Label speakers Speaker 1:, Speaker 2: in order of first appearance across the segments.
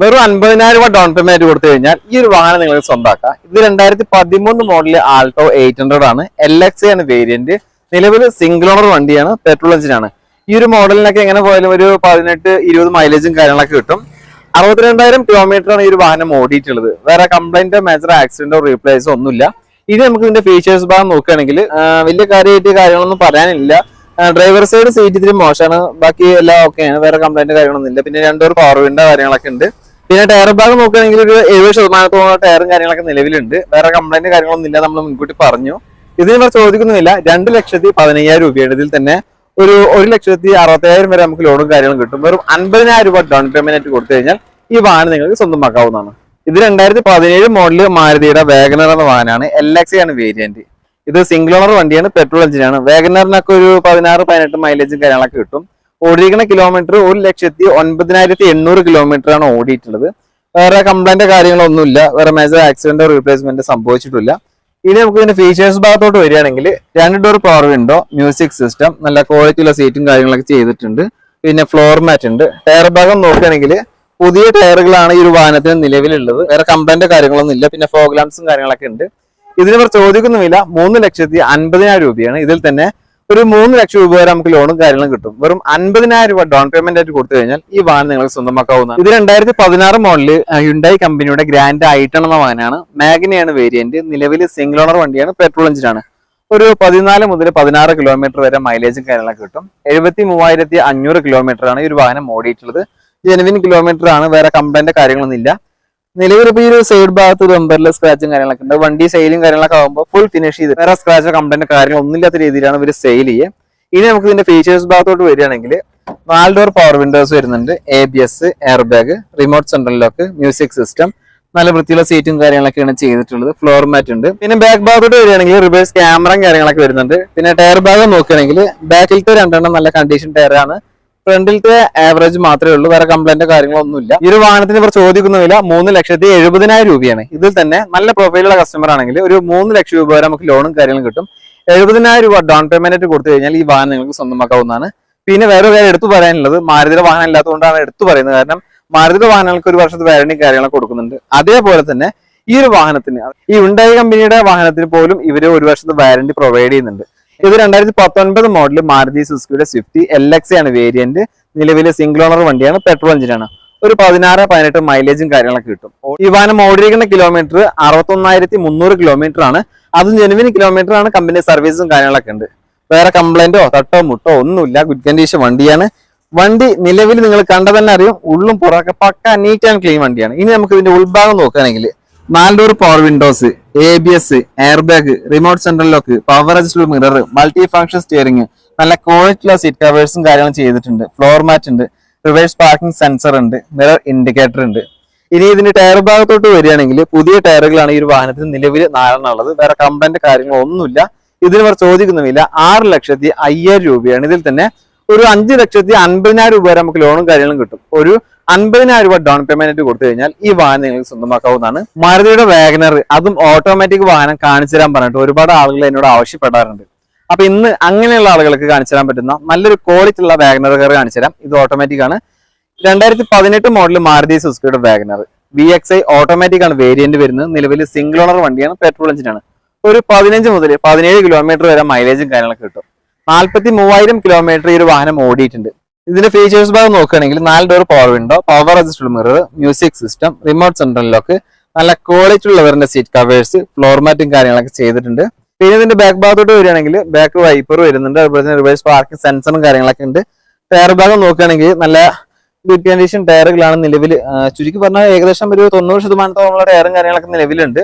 Speaker 1: വെറും അൻപതിനായിരം രൂപ ഡൗൺ പേയ്മെന്റ് കൊടുത്തു കഴിഞ്ഞാൽ ഈ ഒരു വാഹനം നിങ്ങൾക്ക് സ്വന്തമാക്കാം ഇത് രണ്ടായിരത്തി പതിമൂന്ന് മോഡൽ ആൾട്ടോ എയ്റ്റ് ഹൺഡ്രഡ് ആണ്. എൽ എക്സ് ആണ് വേരിയന്റ് നിലവിൽ സിംഗിൾ ഓണർ വണ്ടിയാണ് പെട്രോൾ എഞ്ചിനാണ് ഈ ഒരു മോഡലിനൊക്കെ എങ്ങനെ പോയാലും ഒരു പതിനെട്ട് ഇരുപത് മൈലേജും കാര്യങ്ങളൊക്കെ കിട്ടും. അറുപത്തിരണ്ടായിരം ആണ് ഈ ഒരു വാഹനം ഓടിയിട്ടുള്ളത്. വേറെ കംപ്ലൈന്റോ മേജർ ആക്സിഡന്റോ റീപ്ലേസോ ഒന്നുമില്ല. ഇനി നമുക്ക് ഇതിന്റെ ഫീച്ചേഴ്സ് ഭാഗം നോക്കുകയാണെങ്കിൽ വലിയ കാര്യമായിട്ട് കാര്യങ്ങളൊന്നും പറയാനില്ല. ഡ്രൈവർ സൈഡ് സീറ്റ് ഇത്തിരി മോശമാണ്. ബാക്കി എല്ലാം ഓക്കെയാണ് വേറെ കംപ്ലൈന്റ് കാര്യങ്ങളൊന്നും ഇല്ല. പിന്നെ രണ്ടൊരു പവർ വിൻഡോ കാര്യങ്ങളൊക്കെ ഉണ്ട്. പിന്നെ ടയർ ഭാഗം നോക്കുകയാണെങ്കിൽ ഒരു എഴുപത് ശതമാനത്തോളം ടയറും കാര്യങ്ങളൊക്കെ നിലവിലുണ്ട്. വേറെ കംപ്ലൈന്റ് കാര്യങ്ങളൊന്നും ഇല്ല നമ്മൾ മുൻകൂട്ടി പറഞ്ഞു. ഇതിന് ഇവർ ചോദിക്കുന്നില്ല രണ്ട് ലക്ഷത്തി പതിനയ്യായിരം രൂപയുടെ ഇതിൽ തന്നെ ഒരു ഒരു ലക്ഷത്തി അറുപത്തയ്യായിരം വരെ നമുക്ക് ലോണും കാര്യങ്ങളും കിട്ടും. വെറും അൻപതിനായിരം രൂപ ഡൗൺ പേയ്മെന്റ് ആയിട്ട് കൊടുത്തു കഴിഞ്ഞാൽ ഈ വാഹനം നിങ്ങൾക്ക് സ്വന്തമാക്കാവുന്നതാണ്. ഇത് രണ്ടായിരത്തി പതിനേഴ് മോഡൽ മാരുതിയുടെ വേഗനർ എന്ന വാഹനമാണ്. എൽ ആണ് വേരിയന്റ് ഇത് സിംഗിൾ ഓണർ വണ്ടിയാണ് പെട്രോൾ എഞ്ചിനാണ് വേഗനറിനൊക്കെ ഒരു പതിനാറ് പതിനെട്ട് മൈലേജും കാര്യങ്ങളൊക്കെ കിട്ടും. ഓടിയിരിക്കുന്ന കിലോമീറ്റർ ഒരു ലക്ഷത്തി ഒൻപതിനായിരത്തി എണ്ണൂറ് കിലോമീറ്റർ ആണ് ഓടിയിട്ടുള്ളത്. വേറെ കംപ്ലൈന്റ് കാര്യങ്ങളൊന്നുമില്ല. വേറെ മേജർ ആക്സിഡന്റോ റീപ്ലേസ്മെന്റ് സംഭവിച്ചിട്ടില്ല. ഇനി നമുക്ക് ഇതിന്റെ ഫീച്ചേഴ്സ് ഭാഗത്തോട്ട് വരികയാണെങ്കിൽ രണ്ട് door power window music system നല്ല ക്വാളിറ്റിയുള്ള സീറ്റും കാര്യങ്ങളൊക്കെ ചെയ്തിട്ടുണ്ട്. പിന്നെ ഫ്ലോർ മാറ്റ് ഉണ്ട്. ടയർ ഭാഗം നോക്കുകയാണെങ്കിൽ പുതിയ ടയറുകളാണ് ഈ ഒരു വാഹനത്തിന് നിലവിലുള്ളത്. വേറെ കംപ്ലൈന്റ് കാര്യങ്ങളൊന്നും ഇല്ല. പിന്നെ ഫോഗ്ലാംസും കാര്യങ്ങളൊക്കെ ഉണ്ട്. ഇതിന് ഇവർ ചോദിക്കുന്ന വില മൂന്ന് ലക്ഷത്തി അൻപതിനായിരം രൂപയാണ് ഇതിൽ തന്നെ ഒരു മൂന്ന് ലക്ഷം രൂപ വരെ നമുക്ക് ലോണും കാര്യങ്ങളും കിട്ടും. വെറും അൻപതിനായിരം രൂപ ഡൗൺ പേയ്മെന്റ് ആയിട്ട് കൊടുത്തു കഴിഞ്ഞാൽ ഈ വാഹനം നിങ്ങൾ സ്വന്തമാക്കാവുന്ന ഇത് രണ്ടായിരത്തി പതിനാറ് മോഡൽ ഹ്യുണ്ടായി കമ്പനിയുടെ ഗ്രാൻഡ് ഐട്ടൺ എന്ന വാഹനമാണ്. മാഗ്നയാണ് വേരിയന്റ് നിലവിൽ സിംഗിൾ ഓണർ വണ്ടിയാണ്. പെട്രോൾ എഞ്ചിനാണ് ഒരു പതിനാല് മുതൽ പതിനാറ് കിലോമീറ്റർ വരെ മൈലേജും കാര്യങ്ങളൊക്കെ കിട്ടും. എഴുപത്തി മൂവായിരത്തി അഞ്ഞൂറ് കിലോമീറ്റർ ആണ് ഈ ഒരു വാഹനം ഓടിയിട്ടുള്ളത്. ജെനുവിൻ കിലോമീറ്റർ ആണ്. വേറെ കംപ്ലൈന്റ് കാര്യങ്ങളൊന്നും ഇല്ല നിലവിൽ ഇപ്പൊ ഈ ഒരു സൈഡ് ഭാഗത്ത് ഒരു ബമ്പറിൽ സ്ക്രാച്ചും കാര്യങ്ങളൊക്കെ ഉണ്ട്. വണ്ടി സെയിലും കാര്യങ്ങളൊക്കെ ആകുമ്പോൾ ഫുൾ ഫിനിഷ് ചെയ്ത് വേറെ സ്ക്രാച്ചോ കംപ്ലൈന്റ് കാര്യങ്ങൾ ഒന്നുമില്ലാത്ത രീതിയിലാണ് ഇവർ സെയിൽ ചെയ്യുക ഇനി നമുക്ക് ഇതിന്റെ ഫീച്ചേഴ്സ് ഭാഗത്തോട്ട് വരികയാണെങ്കിൽ നാല് ഡോർ പവർ വിൻഡോസ് വരുന്നുണ്ട്. A B S air bag remote central lock music system നല്ല വൃത്തിയുള്ള സീറ്റും കാര്യങ്ങളൊക്കെയാണ് ചെയ്തിട്ടുള്ളത്. ഫ്ലോർ മാറ്റ് ഉണ്ട്. പിന്നെ ബാക്ക് ഭാഗത്തോട്ട് വരികയാണെങ്കിൽ റിവേഴ്സ് ക്യാമറയും കാര്യങ്ങളൊക്കെ വരുന്നുണ്ട്. പിന്നെ ടയർ ഭാഗം നോക്കുകയാണെങ്കിൽ ബാക്കിലത്തെ രണ്ടെണ്ണം നല്ല കണ്ടീഷൻ ടയറാണ് ഫ്രണ്ടിലത്തെ ആവറേജ് മാത്രമേ ഉള്ളൂ. വേറെ കംപ്ലൈന്റ് കാര്യങ്ങളൊന്നുമില്ല. ഈ ഒരു വാഹനത്തിന് ഇവർ ചോദിക്കുന്ന വില മൂന്ന് ലക്ഷത്തി എഴുപതിനായിരം രൂപയാണ്. ഇതിൽ തന്നെ നല്ല പ്രൊഫൈലുള്ള കസ്റ്റമർ ആണെങ്കിൽ ഒരു മൂന്ന് ലക്ഷം രൂപ വരെ നമുക്ക് ലോണും കാര്യങ്ങളും കിട്ടും. എഴുപതിനായിരം രൂപ ഡൗൺ പേയ്മെന്റ് കൊടുത്തു കഴിഞ്ഞാൽ ഈ വാഹനം നിങ്ങൾക്ക് സ്വന്തമാക്കാവുന്നതാണ്. പിന്നെ വേറെ വേറെ എടുത്തു പറയാനുള്ളത് മാരുതിയുടെ വാഹനം ഇല്ലാത്തതുകൊണ്ടാണ് എടുത്തു പറയുന്നത്. കാരണം മാരുതിയുടെ വാഹനങ്ങൾക്ക് ഒരു വർഷത്തെ വാരണ്ടി കാര്യങ്ങളൊക്കെ കൊടുക്കുന്നുണ്ട്. അതേപോലെ തന്നെ ഈ ഒരു വാഹനത്തിന് ഈ ഉണ്ടായി കമ്പനിയുടെ വാഹനത്തിന് പോലും ഇവർ ഒരു വർഷത്തെ വാരണ്ടി പ്രൊവൈഡ് ചെയ്യുന്നുണ്ട്. ഇത് രണ്ടായിരത്തി പത്തൊൻപത് മോഡൽ മാരുതി സുസുക്കിയുടെ സ്വിഫ്റ്റ് എൽ എക്സ് ആണ് വേരിയന്റ് നിലവിലെ സിംഗിൾ ഓണർ വണ്ടിയാണ് പെട്രോൾ എഞ്ചിനാണ് ഒരു പതിനാറ് പതിനെട്ട് മൈലേജും കാര്യങ്ങളൊക്കെ കിട്ടും. ഈ വാഹനം ഓടിയിരിക്കുന്ന കിലോമീറ്റർ അറുപത്തൊന്നായിരത്തി മുന്നൂറ് കിലോമീറ്റർ ആണ്. അതും ജെനുവിൻ കിലോമീറ്റർ ആണ്. കമ്പനി സർവീസും കാര്യങ്ങളൊക്കെ ഉണ്ട്. വേറെ കംപ്ലൈന്റോ തട്ടോ മുട്ടോ ഒന്നുമില്ല. ഗുഡ് കണ്ടീഷൻ വണ്ടിയാണ്. വണ്ടി നിലവിൽ നിങ്ങൾ കണ്ടതന്നെ അറിയും. ഉള്ളും പുറമൊക്കെ പക്ക നീറ്റ് ആൻഡ് ക്ലീൻ വണ്ടിയാണ്. ഇനി നമുക്ക് ഇതിന്റെ ഉൾഭാഗം നോക്കുകയാണെങ്കിൽ നാല് door power windows A B S air bag remote central lock power adjustable mirror multi function steering നല്ല ക്വാളിറ്റിയുള്ള സീറ്റ് കവേഴ്സും കാര്യങ്ങളും ചെയ്തിട്ടുണ്ട്. ഫ്ലോർ മാറ്റ് ഉണ്ട് റിവേഴ്സ് പാർക്കിംഗ് സെൻസർ ഉണ്ട് മിറർ ഇൻഡിക്കേറ്റർ ഉണ്ട്. ഇനി ഇതിന്റെ ടയർ ഭാഗത്തോട്ട് വരികയാണെങ്കിൽ പുതിയ ടയറുകളാണ് ഈ ഒരു വാഹനത്തിന് നിലവിൽ നാലെണ്ണം ഉള്ളത് വേറെ കംപ്ലൈന്റ് കാര്യങ്ങളൊന്നുമില്ല ഇതിന് ഇവർ ചോദിക്കുന്നുമില്ല. ആറ് ലക്ഷത്തി അയ്യായിരം രൂപയാണ്. ഇതിൽ തന്നെ ഒരു അഞ്ച് ലക്ഷത്തി അൻപതിനായിരം രൂപ വരെ നമുക്ക് ലോണും കാര്യങ്ങളും കിട്ടും. ഒരു അൻപതിനായിരം രൂപ ഡൗൺ പേയ്മെന്റ് കൊടുത്തു കഴിഞ്ഞാൽ ഈ വാഹനം നിങ്ങൾക്ക് സ്വന്തമാക്കാവുന്നതാണ്. മാരുതിയുടെ വാഗനർ അതും ഓട്ടോമാറ്റിക് വാഹനം കാണിച്ചു തരാൻ പറഞ്ഞിട്ട് ഒരുപാട് ആളുകൾ എന്നോട് ആവശ്യപ്പെടാറുണ്ട്. അപ്പൊ ഇന്ന് അങ്ങനെയുള്ള ആളുകൾക്ക് കാണിച്ചു തരാൻ പറ്റുന്ന നല്ലൊരു ക്വാളിറ്റി ഉള്ള വാഗനർ കാർ കാണിച്ചു തരാം. ഇത് ഓട്ടോമാറ്റിക് ആണ്. രണ്ടായിരത്തി പതിനെട്ട് model Maruti സുസുക്കിയുടെ WagonR V X I automatic ആണ് വേരിയന്റ് വരുന്നത്. നിലവിൽ സിംഗിൾ ഓണർ വണ്ടിയാണ് പെട്രോൾ എഞ്ചിനാണ് ഒരു പതിനഞ്ച് മുതൽ പതിനേഴ് കിലോമീറ്റർ വരെ മൈലേജും കാര്യങ്ങളൊക്കെ കിട്ടും. നാൽപ്പത്തി മൂവായിരം കിലോമീറ്റർ ഈ ഒരു വാഹനം ഓടിയിട്ടുണ്ട്. ഇതിന്റെ ഫീച്ചേഴ്സ് ഭാഗം നോക്കുകയാണെങ്കിൽ നാല് door power window power adjustable mirror music system remote central lock നല്ല ക്വാളിറ്റി ഉള്ളവരുടെ സീറ്റ് കവേഴ്സ് ഫ്ലോർ മാറ്റും കാര്യങ്ങളൊക്കെ ചെയ്തിട്ടുണ്ട്. പിന്നെ ഇതിന്റെ ബാക്ക് ഭാഗത്തോട്ട് വരികയാണെങ്കിൽ ബാക്ക് വൈപ്പർ വരുന്നുണ്ട്. അതുപോലെ തന്നെ റിവേഴ്സ് പാർക്കിംഗ് സെൻസറും കാര്യങ്ങളൊക്കെ ഉണ്ട്. ടയർ ഭാഗം നോക്കുകയാണെങ്കിൽ നല്ല ഗുഡ് കണ്ടീഷൻ ടയറുകളാണ് നിലവിൽ ചുരുക്കി പറഞ്ഞാൽ ഏകദേശം ഒരു തൊണ്ണൂറ് ശതമാനത്തോളമുള്ള ടയറും കാര്യങ്ങളൊക്കെ നിലവിലുണ്ട്.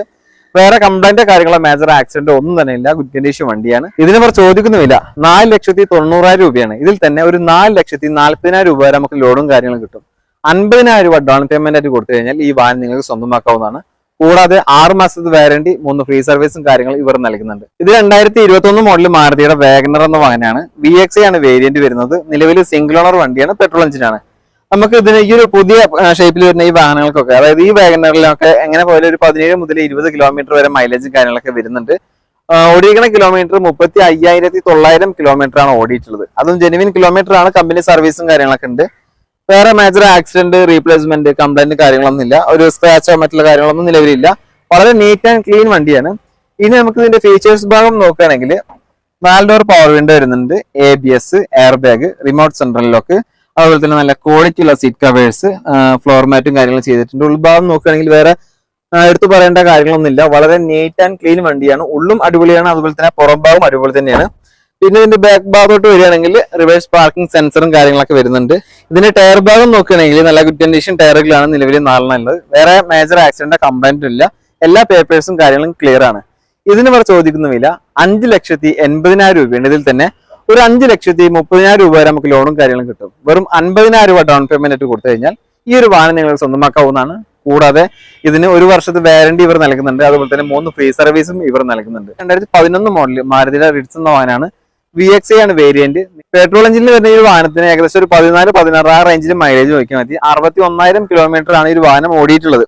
Speaker 1: വേറെ കംപ്ലൈന്റ് കാര്യങ്ങളോ മേജർ ആക്സിഡന്റ് ഒന്നും തന്നെ ഇല്ല. ഗുഡ് കണ്ടീഷൻ വണ്ടിയാണ്. ഇതിന് ഇവർ ചോദിക്കുന്നുമില്ല. നാല് ലക്ഷത്തി തൊണ്ണൂറായിരം രൂപയാണ്. ഇതിൽ തന്നെ ഒരു നാല് ലക്ഷത്തി നാല്പതിനായിരം രൂപ വരെ നമുക്ക് ലോണും കാര്യങ്ങളും കിട്ടും. അൻപതിനായിരം രൂപ ഡൗൺ പേയ്മെന്റ് ആയിട്ട് കൊടുത്തു കഴിഞ്ഞാൽ ഈ വാഹനം നിങ്ങൾക്ക് സ്വന്തമാക്കാവുന്നതാണ്. കൂടാതെ ആറ് മാസത്തെ വാരണ്ടി മൂന്ന് ഫ്രീ സർവീസും കാര്യങ്ങളും ഇവർ നൽകുന്നുണ്ട്. ഇത് രണ്ടായിരത്തി ഇരുപത്തി ഒന്ന് മോഡൽ മാരുതിയുടെ വാഗനർ എന്ന വാഹനമാണ്. വി എക്സ് ആണ് വേരിയന്റ് വരുന്നത്. നിലവിൽ സിംഗിൾ ഓണർ വണ്ടിയാണ്. പെട്രോൾ എഞ്ചിനാണ് നമുക്ക് ഇതിന് ഈ ഒരു പുതിയ ഷേപ്പിൽ വരുന്ന ഈ വാഹനങ്ങൾക്കൊക്കെ അതായത് ഈ വാഗനറിലൊക്കെ എങ്ങനെ പോയാലും ഒരു പതിനേഴ് മുതൽ ഇരുപത് കിലോമീറ്റർ വരെ മൈലേജും കാര്യങ്ങളൊക്കെ വരുന്നുണ്ട്. ഓടിയിരിക്കുന്ന കിലോമീറ്റർ മുപ്പത്തി അയ്യായിരത്തി തൊള്ളായിരം കിലോമീറ്റർ ആണ് ഓടിയിട്ടുള്ളത്. അതും ജെനുവിൻ കിലോമീറ്റർ ആണ് കമ്പനി സർവീസും കാര്യങ്ങളൊക്കെ ഉണ്ട്. വേറെ മേജർ ആക്സിഡന്റ് റീപ്ലേസ്മെന്റ് കംപ്ലൈന്റ് കാര്യങ്ങളൊന്നും ഇല്ല. ഒരു സ്ക്രാച്ചോ മറ്റുള്ള കാര്യങ്ങളൊന്നും നിലവിലില്ല. വളരെ നീറ്റ് ആൻഡ് ക്ലീൻ വണ്ടിയാണ്. ഇനി നമുക്ക് ഇതിന്റെ ഫീച്ചേഴ്സ് ഭാഗം നോക്കുകയാണെങ്കിൽ നാല് ഡോർ പവർ വിൻഡോ വരുന്നുണ്ട്. A B S air bag remote central lock അതുപോലെ തന്നെ നല്ല ക്വാളിറ്റി ഉള്ള സീറ്റ് കവേഴ്സ് ഫ്ലോർ മാറ്റും കാര്യങ്ങളും ചെയ്തിട്ടുണ്ട്. ഉൾഭാഗം നോക്കുകയാണെങ്കിൽ വേറെ എടുത്തു പറയേണ്ട കാര്യങ്ങളൊന്നുമില്ല. വളരെ നീറ്റ് ആൻഡ് ക്ലീൻ വണ്ടിയാണ്. ഉള്ളും അടിപൊളിയാണ്. അതുപോലെ തന്നെ പുറം ഭാഗം അടിപൊളി തന്നെയാണ്. പിന്നെ ഇതിന്റെ ബാക്ക് ഭാഗത്തോട്ട് വരികയാണെങ്കിൽ റിവേഴ്സ് പാർക്കിംഗ് സെൻസറും കാര്യങ്ങളൊക്കെ വരുന്നുണ്ട്. ഇതിന്റെ ടയർ ഭാഗം നോക്കുകയാണെങ്കിൽ നല്ല ഗുഡ് കണ്ടീഷൻ ടയറുകളാണ് നിലവിൽ നാലെണ്ണുള്ളത് വേറെ മേജർ ആക്സിഡന്റ് കംപ്ലൈന്റ് ഇല്ല. എല്ലാ പേപ്പേഴ്സും കാര്യങ്ങളും ക്ലിയർ ആണ്. ഇതിന് വരെ ചോദിക്കുന്ന അഞ്ച് ലക്ഷത്തി എൺപതിനായിരം രൂപയുണ്ട് ഇതിൽ തന്നെ ഒരു അഞ്ച് ലക്ഷത്തി മുപ്പതിനായിരം രൂപ വരെ നമുക്ക് ലോണും കാര്യങ്ങളും കിട്ടും. വെറും അൻപതിനായിരം രൂപ ഡൗൺ പേയ്മെന്റ് കൊടുത്തു കഴിഞ്ഞാൽ ഈ ഒരു വാഹനം നിങ്ങൾ സ്വന്തമാക്കാവുന്നതാണ്. കൂടാതെ ഇതിന് ഒരു വർഷത്തെ വാരണ്ടി ഇവർ നൽകുന്നുണ്ട്. അതുപോലെ തന്നെ മൂന്ന് ഫ്രീ സർവീസും ഇവർ നൽകുന്നുണ്ട്. രണ്ടായിരത്തി പതിനൊന്ന് മോഡൽ മാരുതിയുടെ റിഡ്സ് എന്ന വാഹനമാണ്. വി എക്സ് ആണ് വേരിയന്റ് പെട്രോൾ എഞ്ചിനിൽ വരുന്ന ഈ വാഹനത്തിന് ഏകദേശം ഒരു പതിനാല് പതിനാറ് ആ റേഞ്ചിൽ മൈലേജ് നോക്കിയാൽ മതി. അറുപത്തി ഒന്നായിരം കിലോമീറ്റർ ആണ് ഈ ഒരു വാഹനം ഓടിയിട്ടുള്ളത്.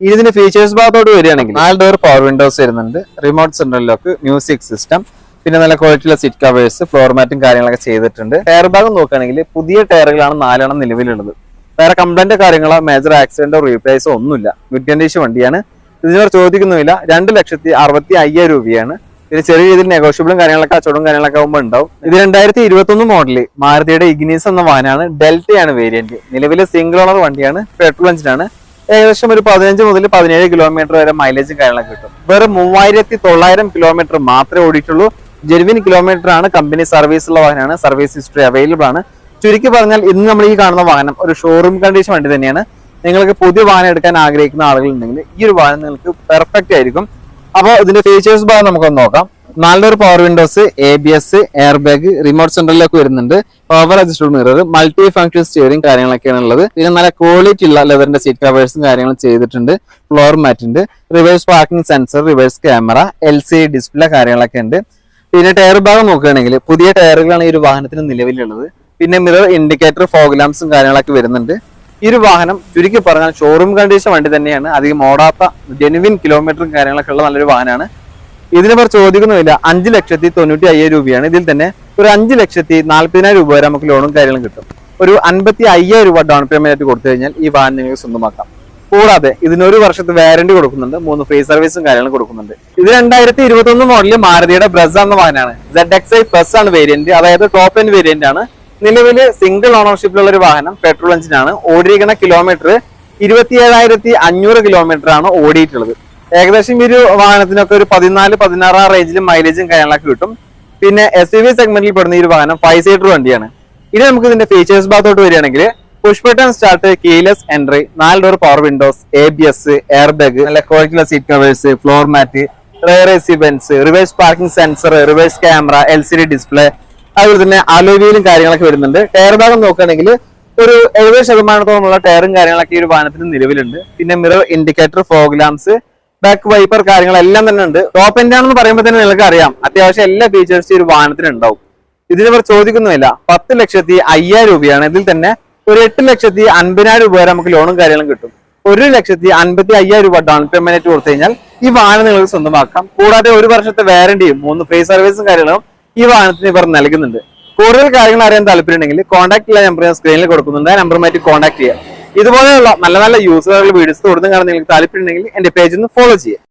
Speaker 1: ഇനി ഇതിന്റെ ഫീച്ചേഴ്സ് ഭാഗത്തോട് വരികയാണെങ്കിൽ നാല് ഡോർ പവർ വിൻഡോസ് വരുന്നുണ്ട്. Remote central lock music system പിന്നെ നല്ല ക്വാളിറ്റിയുള്ള സീറ്റ് കവേഴ്സ് ഫ്ലോർ മാറ്റും കാര്യങ്ങളൊക്കെ ചെയ്തിട്ടുണ്ട്. ടയർ ഭാഗം നോക്കുകയാണെങ്കിൽ പുതിയ ടയറുകളാണ് നാലെണ്ണം നിലവിലുള്ളത്. വേറെ കംപ്ലൈന്റ് കാര്യങ്ങളോ മേജർ ആക്സിഡന്റോ റീപ്ലേസോ ഒന്നുമില്ല. ഗുഡ് കണ്ടീഷൻ വണ്ടിയാണ്. ഇതിനോട് ചോദിക്കുന്നുമില്ല. രണ്ട് ലക്ഷത്തി അറുപത്തി അയ്യായിരം രൂപയാണ്. ഇതിന് ചെറിയ രീതിയിൽ നെഗോഷ്യബിളും കാര്യങ്ങളൊക്കെ കച്ചവടവും കാര്യങ്ങളൊക്കെ ആകുമ്പോൾ ഉണ്ടാവും. ഇത് രണ്ടായിരത്തി ഇരുപത്തി ഒന്ന് മോഡൽ മാരുതിയുടെ ഇഗ്നീസ് എന്ന വാഹനമാണ്. ഡെൽറ്റയാണ് വേരിയന്റ് നിലവിലെ സിംഗിൾ ഓണർ വണ്ടിയാണ്. പെട്രോൾ എഞ്ചിനാണ് ഏകദേശം ഒരു പതിനഞ്ച് മുതൽ പതിനേഴ് കിലോമീറ്റർ വരെ മൈലേജും കാര്യങ്ങളൊക്കെ കിട്ടും. വെറും മൂവായിരത്തി തൊള്ളായിരം കിലോമീറ്റർ മാത്രമേ ഓടിയിട്ടുള്ളൂ. ജെനുവിൻ കിലോമീറ്റർ ആണ് കമ്പനി സർവീസ് ഉള്ള വാഹനമാണ് സർവീസ് ഹിസ്റ്ററി അവൈലബിൾ ആണ്. ചുരുക്കി പറഞ്ഞാൽ ഇന്ന് നമ്മൾ ഈ കാണുന്ന വാഹനം ഒരു ഷോറൂം കണ്ടീഷൻ വണ്ടി തന്നെയാണ്. നിങ്ങൾക്ക് പുതിയ വാഹനം എടുക്കാൻ ആഗ്രഹിക്കുന്ന ആളുകളുണ്ടെങ്കിൽ ഈ ഒരു വാഹനം നിങ്ങൾക്ക് പെർഫെക്റ്റ് ആയിരിക്കും. അപ്പോൾ ഇതിന്റെ ഫീച്ചേഴ്സ് ഭാഗം നമുക്കൊന്ന് നോക്കാം. നാലൊരു power windows A B S air bag remote സെന്ററിലേക്ക് വരുന്നുണ്ട്. Power adjustable mirror multi function steering കാര്യങ്ങളൊക്കെയാണ് ഉള്ളത്. പിന്നെ നല്ല ക്വാളിറ്റി ഉള്ള ലെതറിന്റെ സീറ്റ് കവേഴ്സും കാര്യങ്ങളും ചെയ്തിട്ടുണ്ട്. ഫ്ലോർ മാറ്റ് ഉണ്ട്. Reverse parking sensor reverse camera L C display കാര്യങ്ങളൊക്കെ ഉണ്ട്. പിന്നെ ടയർ ഭാഗം നോക്കുകയാണെങ്കിൽ പുതിയ ടയറുകളാണ് ഈ ഒരു വാഹനത്തിന് നിലവിലുള്ളത്. പിന്നെ മിറർ ഇൻഡിക്കേറ്റർ ഫോഗ് ലാംപ്സും കാര്യങ്ങളൊക്കെ വരുന്നുണ്ട്. ഈ ഒരു വാഹനം ചുരുക്കി പറഞ്ഞാൽ ഷോറൂം കണ്ടീഷൻ വണ്ടി തന്നെയാണ്. അധികം ഓടാത്ത ജെനുവിൻ കിലോമീറ്ററും കാര്യങ്ങളൊക്കെ ഉള്ള നല്ലൊരു വാഹനമാണ്. ഇതിന് പേർ ചോദിക്കുന്നുമില്ല. അഞ്ച് ലക്ഷത്തി തൊണ്ണൂറ്റി അയ്യായിരം രൂപയാണ്. ഇതിൽ തന്നെ ഒരു അഞ്ച് ലക്ഷത്തി നാല്പതിനായിരം രൂപ വരെ നമുക്ക് ലോണും കാര്യങ്ങളും കിട്ടും. ഒരു അൻപത്തി അയ്യായിരം രൂപ ഡൗൺ പേയ്മെന്റ് ആയിട്ട് കൊടുത്തു കഴിഞ്ഞാൽ ഈ വാഹനം നിങ്ങൾക്ക് സ്വന്തമാക്കാം. കൂടാതെ ഇതിന് ഒരു വർഷത്തെ വാരണ്ടി കൊടുക്കുന്നുണ്ട്. മൂന്ന് ഫ്രീ സർവീസും കാര്യങ്ങളും കൊടുക്കുന്നുണ്ട്. ഇത് രണ്ടായിരത്തി ഇരുപത്തി ഒന്ന് മോഡലിൽ മാരുതിയുടെ ബ്രസ് എന്ന വാഹനമാണ്. സെഡ് എക്സ് ഐ പ്ലസ് ആണ് വേരിയന്റ് അതായത് ടോപ്പ് എൻ വേരിയന്റ് ആണ്. നിലവിൽ സിംഗിൾ ഓണർഷിപ്പിലുള്ള ഒരു വാഹനം പെട്രോൾ എഞ്ചിനാണ് ഓടിയിരിക്കുന്ന കിലോമീറ്റർ ഇരുപത്തി ഏഴായിരത്തി അഞ്ഞൂറ് കിലോമീറ്റർ ആണ് ഓടിയിട്ടുള്ളത്. ഏകദേശം ഈ ഒരു വാഹനത്തിനൊക്കെ ഒരു പതിനാല് പതിനാറാം റേഞ്ചിലും മൈലേജും കാര്യങ്ങളൊക്കെ കിട്ടും. പിന്നെ എസ് യു വി സെഗ്മെന്റിൽ പെടുന്ന ഈ ഒരു വാഹനം ഫൈവ് സീറ്റർ വണ്ടിയാണ്. ഇനി നമുക്ക് ഇതിന്റെ ഫീച്ചേഴ്സ് ഭാഗത്തോട്ട് വരികയാണെങ്കിൽ push button start keyless entry നാല് door power windows A B S air bag നല്ല ക്വാളിറ്റിയുള്ള seat covers floor mat rear AC Benz reverse parking sensor reverse camera L C D display അതുപോലെ തന്നെ അലോവിയിലും കാര്യങ്ങളൊക്കെ വരുന്നുണ്ട്. ടയർ ഭാഗം നോക്കുകയാണെങ്കിൽ ഒരു എഴുപത് ശതമാനത്തോളമുള്ള ടയറും കാര്യങ്ങളൊക്കെ ഈ ഒരു വാഹനത്തിന് നിലവിലുണ്ട്. പിന്നെ mirror indicator fog lamps back wiper കാര്യങ്ങളെല്ലാം തന്നെ ഉണ്ട്. ടോപ്പ് എൻഡ് ആണെന്ന് പറയുമ്പോൾ തന്നെ നിങ്ങൾക്ക് അറിയാം. അത്യാവശ്യം എല്ലാ ഫീച്ചേഴ്സും ഈ ഒരു വാഹനത്തിന് ഉണ്ടാവും ഇതിന് ചോദിക്കുന്നുമില്ല. പത്ത് ലക്ഷത്തി അയ്യായിരം രൂപയാണ് ഇതിൽ തന്നെ ഒരു എട്ട് ലക്ഷത്തി അൻപതിനായിരം രൂപ വരെ നമുക്ക് ലോണും കാര്യങ്ങളും കിട്ടും. ഒരു ലക്ഷത്തി അൻപത്തി അയ്യായിരം രൂപ ഡൗൺ പേയ്മെന്റ് ആയിട്ട് കൊടുത്തു കഴിഞ്ഞാൽ ഈ വാഹനം നിങ്ങൾക്ക് സ്വന്തമാക്കാം. കൂടാതെ ഒരു വർഷത്തെ വാറന്റിയും മൂന്ന് ഫ്രീ സർവീസും കാര്യങ്ങളും ഈ വാഹനത്തിന് ഇവർ നൽകുന്നുണ്ട്. കൂടുതൽ കാര്യങ്ങൾ അറിയാൻ താല്പര്യമുണ്ടെങ്കിൽ കോൺടാക്ട് ചെയ്യാൻ നമ്പർ ഞാൻ സ്ക്രീനിൽ കൊടുക്കുന്നുണ്ട്. ആ നമ്പറുമായിട്ട് കോൺടാക്ട് ചെയ്യാം ഇതുപോലെയുള്ള നല്ല നല്ല യൂസറുകൾ വീഡിയോസ് കൊടുത്തും കാണാൻ നിങ്ങൾക്ക് താല്പര്യമുണ്ടെങ്കിൽ എന്റെ പേജ് ഒന്ന് ഫോളോ ചെയ്യാം